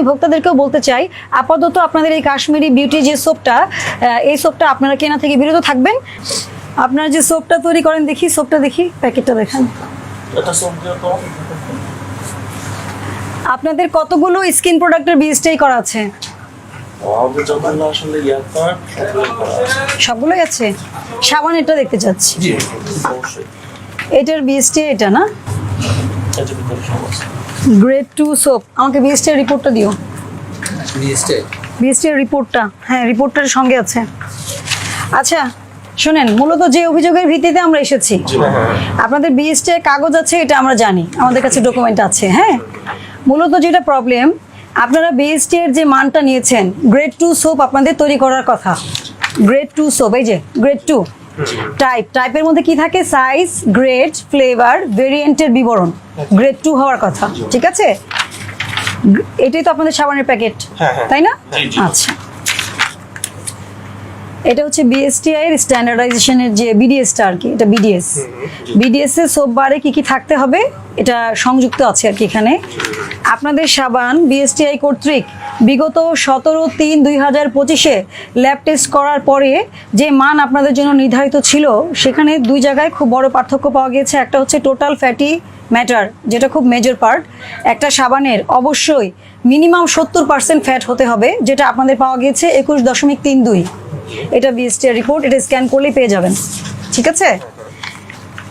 আমি ভোক্তাদেরকেও বলতে চাই আপাতত আপনাদের এই কাশ্মীরি বিউটি যে সোপটা এই সোপটা আপনারা কেনা থেকে বিরত থাকবেন? আপনারা যে সোপটা তৈরি করেন দেখি সোপটা দেখি প্যাকেটটা দেখান। এটা আপনাদের কতগুলো স্কিন প্রোডাক্টের বিএসটাই করা আছে? সবগুলোই আছে। সাবানেরটা দেখতে চাচ্ছি। এটার বিএসটি এটা না? গ্রেড টু সোপ আমাকে বিএসটি রিপোর্টটা দিও। লিস্টে বিএসটি রিপোর্টটা হ্যাঁ রিপোর্টটার সঙ্গে আছে। আচ্ছা শোনেন মূলত যে অভিযোগের ভিত্তিতে আমরা এসেছি আপনাদের বিএসটি কাগজ আছে এটা আমরা জানি আমাদের কাছে ডকুমেন্ট আছে হ্যাঁ? মূলত যেটা প্রবলেম আপনারা বিএসটি এর যে মানটা নিয়েছেন গ্রেড টু সোপ আপনাদের তৈরি করার কথা। গ্রেড টু সোপ এই যে গ্রেড টু টাইপ টাইপের মধ্যে কি থাকে? সাইজ গ্রেড ফ্লেভার ভেরিয়েন্টের বিবরণ। গ্রেড টু হওয়ার কথা ঠিক আছে? এটাই তো আপনাদের সাবানের প্যাকেট হ্যাঁ, হ্যাঁ। তাই না। আচ্ছা। এটা হচ্ছে বিএসটিআই এর স্ট্যান্ডার্ডাইজেশনের যে বিডিএসটা আর কি এটা বিডিএস বিডিএস এর সোপ বারে কি কি থাকতে হবে? এটা সংযুক্ত আছে আর কি এখানে। আপনাদের সাবান বিএসটিআই কর্তৃক বিগত সতেরো তিন দুই হাজার পঁচিশে ল্যাব টেস্ট করার পরে যে মান আপনাদের জন্য নির্ধারিত ছিল সেখানে দুই জায়গায় খুব বড় পার্থক্য পাওয়া গিয়েছে। একটা হচ্ছে টোটাল ফ্যাটি ম্যাটার যেটা খুব মেজর পার্ট একটা সাবানের অবশ্যই মিনিমাম সত্তর পার্সেন্ট ফ্যাট হতে হবে যেটা আপনাদের পাওয়া গিয়েছে একুশ দশমিক তিন দুই। এটা বিএসটিআই রিপোর্ট এটা স্ক্যান করলেই পেয়ে যাবেন। ঠিক আছে?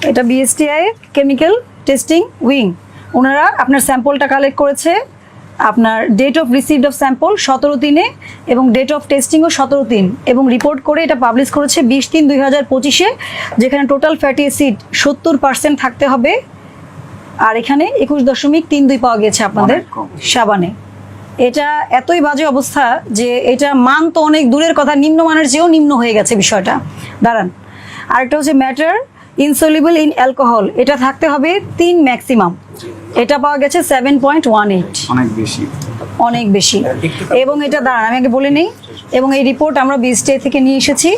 এটা বিএসটিআই কেমিক্যাল টেস্টিং উইং ওনারা আপনার স্যাম্পলটা কালেক্ট করেছে আপনার date of received of sample সতেরো তিনে এবং ডেট অফ টেস্টিংও সতেরো তিন এবং রিপোর্ট করে এটা পাবলিশ করেছে বিশ তিন দুই হাজার পঁচিশে যেখানে টোটাল ফ্যাটি অ্যাসিড সত্তর পার্সেন্ট থাকতে হবে। আর এখানে একুশ দশমিক তিন দুই পাওয়া গেছে আপনাদের সাবানে। এটা এতই বাজে অবস্থা যে এটা মান তো অনেক দূরের কথা, নিম্নমানের চেয়েও নিম্ন হয়ে গেছে বিষয়টা। দাঁড়ান। আরেকটা হচ্ছে ম্যাটার ইনসলিবল ইন অ্যালকোহল এটা থাকতে হবে তিন ম্যাক্সিমাম এটা পাওয়া গেছে সেভেন পয়েন্ট ওয়ান এইট অনেক বেশি। অনেক বেশি। এবং এটা দাঁড়ান আমি আগে বলে নেই। এবং এই রিপোর্ট আমরা বিএসটিআই থেকে নিয়ে এসেছি।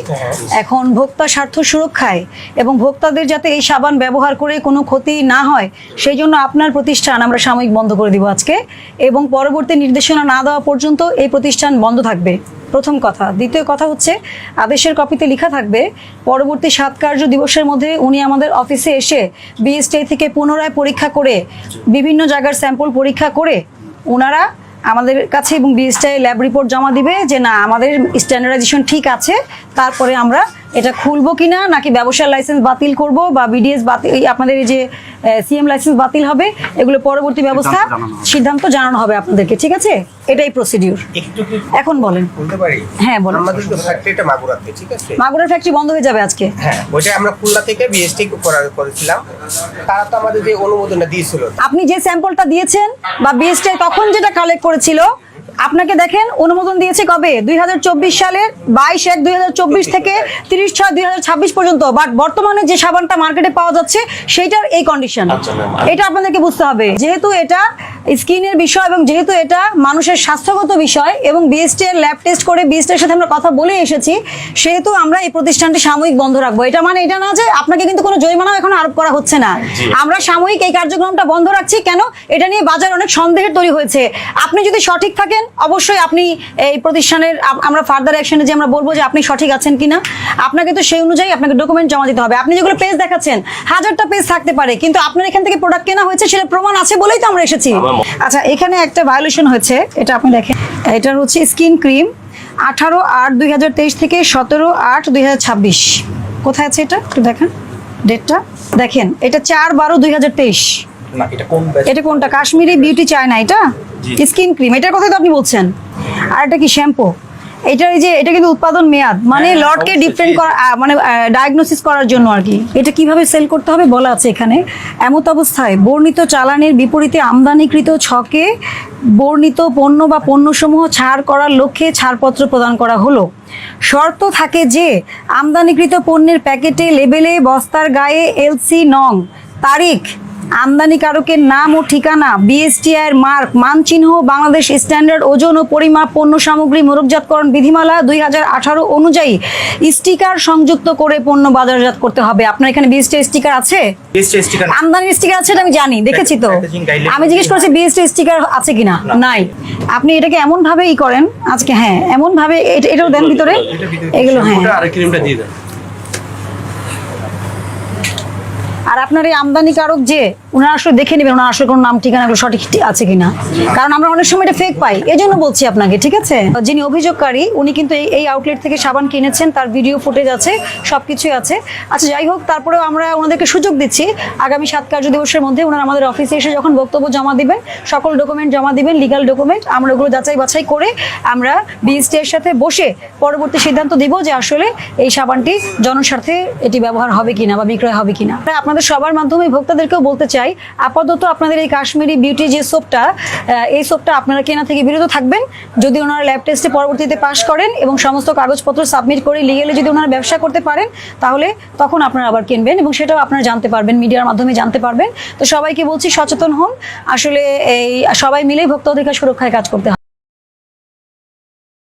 এখন ভোক্তা স্বার্থ সুরক্ষায় এবং ভোক্তাদের যাতে এই সাবান ব্যবহার করে কোনো ক্ষতি না হয় সেই জন্য আপনার প্রতিষ্ঠান আমরা সাময়িক বন্ধ করে দিব আজকে। এবং পরবর্তী নির্দেশনা না দেওয়া পর্যন্ত এই প্রতিষ্ঠান বন্ধ থাকবে। প্রথম কথা। দ্বিতীয় কথা হচ্ছে আদেশের কপিতে লেখা থাকবে পরবর্তী সাত কার্য দিবসের মধ্যে উনি আমাদের অফিসে এসে বিএসটিআই থেকে পুনরায় পরীক্ষা করে বিভিন্ন জায়গার স্যাম্পল পরীক্ষা করে ওনারা আমাদের কাছে এবং বিএসটাই ল্যাব রিপোর্ট জমা দিবে যে না আমাদের স্ট্যান্ডার্ডাইজেশন ঠিক আছে তারপরে আমরা এটা খুলবো কিনা নাকি ব্যবসার লাইসেন্স বাতিল করব বা বিডিএস বাতিল আপনাদের এই যে সিএম লাইসেন্স বাতিল হবে এগুলো পরবর্তী ব্যবস্থা সিদ্ধান্ত জানানো হবে। আপনাদেরকে ঠিক আছে? এটাই প্রসিডিউর এখন বলেন। বলতে পারি? হ্যাঁ, বলুন। আমাদের তো ফ্যাক্টরিটা মাগুরাতে ঠিক আছে? মাগুরার ফ্যাক্টরি বন্ধ হয়ে যাবে আজকে? হ্যাঁ ওইটা আমরা খুলনা থেকে বিএসটি করার করেছিলাম। তারা তো আমাদের যে অনুমোদনটা দিয়েছিল। আপনি যে স্যাম্পলটা দিয়েছেন বা বিএসটাই তখন যেটা কালেক্ট করেছিল আপনাকে দেখেন অনুমোদন দিয়েছে কবে? দুই হাজার চব্বিশ সালের বাইশ এক দুই থেকে তিরিশ ছয় দুই পর্যন্ত। বাট বর্তমানে যে সাবানটা মার্কেটে পাওয়া যাচ্ছে সেইটার এই কন্ডিশন আচ্ছা, এটা আপনাদেরকে বুঝতে হবে। যেহেতু এটা স্কিনের বিষয় এবং যেহেতু এটা মানুষের স্বাস্থ্যগত বিষয় এবং বিএসটি এর ল্যাব টেস্ট করে বিএসটি এর সাথে আমরা কথা বলে এসেছি সেহেতু আমরা এই প্রতিষ্ঠানটি সাময়িক বন্ধ রাখব। এটা মানে এটা না যে আপনাকে কিন্তু কোনো জরিমানাও এখন আরোপ করা হচ্ছে না। আমরা সাময়িক এই কার্যক্রমটা বন্ধ রাখছি কেন? এটা নিয়ে বাজার অনেক সন্দেহের তৈরি হয়েছে। আপনি যদি সঠিক থাকেন অবশ্যই আপনি এই প্রতিষ্ঠানের আমরা ফার্দার অ্যাকশনে যে আমরা বলব যে আপনি সঠিক আছেন কিনা আপনাকে তো সেই অনুযায়ী আপনাকে ডকুমেন্ট জমা দিতে হবে। আপনি যেগুলো পেজ দেখাচ্ছেন হাজারটা পেজ থাকতে পারে কিন্তু আপনার এখান থেকে প্রোডাক্ট কেনা হয়েছে সেটা প্রমাণ আছে বলেই তো আমরা এসেছি। আচ্ছা এখানে একটা ভায়োলেশন হয়েছে এটা আপনি দেখেন। এটার হচ্ছে স্কিন ক্রিম আঠারো আট দুই হাজার তেইশ থেকে সতেরো আট দুই হাজার ছাব্বিশ। কোথায় আছে এটা? একটু দেখেন। ডেটটা দেখেন এটা চার বারো দুই হাজার তেইশ। না এটা কোন এটা কোনটা? কাশ্মীরি বিউটি চায়না এটা? স্কিন ক্রিম এটার কথাই তো আপনি বলছেন। আর এটা কি শ্যাম্পু এটা এই যে এটা কিন্তু উৎপাদন মেয়াদ। মানে হ্যাঁ, লটকে অবশ্যই, ডিফারেন্ট করা মানে ডায়াগনোসিস করার জন্য আর কি। এটা কীভাবে সেল করতে হবে বলা আছে এখানে। এমত অবস্থায় বর্ণিত চালানের বিপরীতে আমদানিকৃত ছকে বর্ণিত পণ্য বা পণ্যসমূহ ছাড় করার লক্ষ্যে ছাড়পত্র প্রদান করা হলো। শর্ত থাকে যে আমদানিকৃত পণ্যের প্যাকেটে লেবেলে বস্তার গায়ে এলসি নং তারিখ আমদানিকারকের নাম ও ঠিকানা বিএসটিআই এর মার্ক মানচিহ্ন বাংলাদেশ স্ট্যান্ডার্ড ওজন ও পরিমাপ পণ্য সামগ্রী মোরকজাতকরণ বিধিমালা দুই হাজার আঠারো অনুযায়ী স্টিকার সংযুক্ত করে পণ্য বাজারজাত করতে হবে। আপনার এখানে বিএসটিআই স্টিকার আছে? বিএসটি স্টিকার আছে। এটা আমি জানি দেখেছি তো। আমি জিজ্ঞেস করছি বিএসটি স্টিকার আছে কিনা? নাই। আপনি এটাকে এমন ভাবে ই করেন আজকে হ্যাঁ এমন ভাবে এটা- এটাও দেন ভিতরে। এগুলো হ্যাঁ ওটা আর ক্রিমটা দিয়ে দেন আর আপনার এই আমদানিকারক যে, ওনারা আসলে দেখে নেবেন ওনার আসলে কোনো নাম, ঠিকানা এগুলো সঠিক আছে কিনা। কারণ আমরা অনেক সময় এটা ফেক পাই। এই জন্য বলছি আপনাকে, ঠিক আছে? যিনি অভিযোগকারী, উনি কিন্তু এই এই আউটলেট থেকে সাবান কিনেছেন, তার ভিডিও ফুটেজ আছে সব কিছুই আছে। আচ্ছা যাই হোক, তারপরেও আমরা ওনাদেরকে সুযোগ দিচ্ছি। আগামী সাত কার্য দিবসের মধ্যে ওনারা আমাদের অফিসে এসে যখন বক্তব্য জমা দিবেন, সকল ডকুমেন্ট জমা দিবেন লিগাল ডকুমেন্ট আমরা ওগুলো যাচাই বাছাই করে আমরা বিএসটি এর সাথে বসে পরবর্তী সিদ্ধান্ত দিব যে আসলে এই সাবানটি জনস্বার্থে এটি ব্যবহার হবে কিনা বা বিক্রয় হবে কিনা। আপনাদের সবার মাধ্যমে ভোক্তাদেরকেও বলতে চাই, আপাতত আপনাদের এই কাশ্মীরি বিউটি যে সোপটা এই সোপটা আপনারা কেনা থেকে বিরত থাকবেন। যদি ওনারা ল্যাব টেস্টে পরবর্তীতে পাশ করেন এবং সমস্ত কাগজপত্র সাবমিট করে লিগেলে যদি ওনারা ব্যবসা করতে পারেন, তাহলে তখন আপনারা আবার কিনবেন এবং সেটাও আপনারা জানতে পারবেন, মিডিয়ার মাধ্যমে জানতে পারবেন। তো সবাইকে বলছি সচেতন হন। আসলে এই সবাই মিলেই ভোক্তা অধিকার সুরক্ষায় কাজ করতে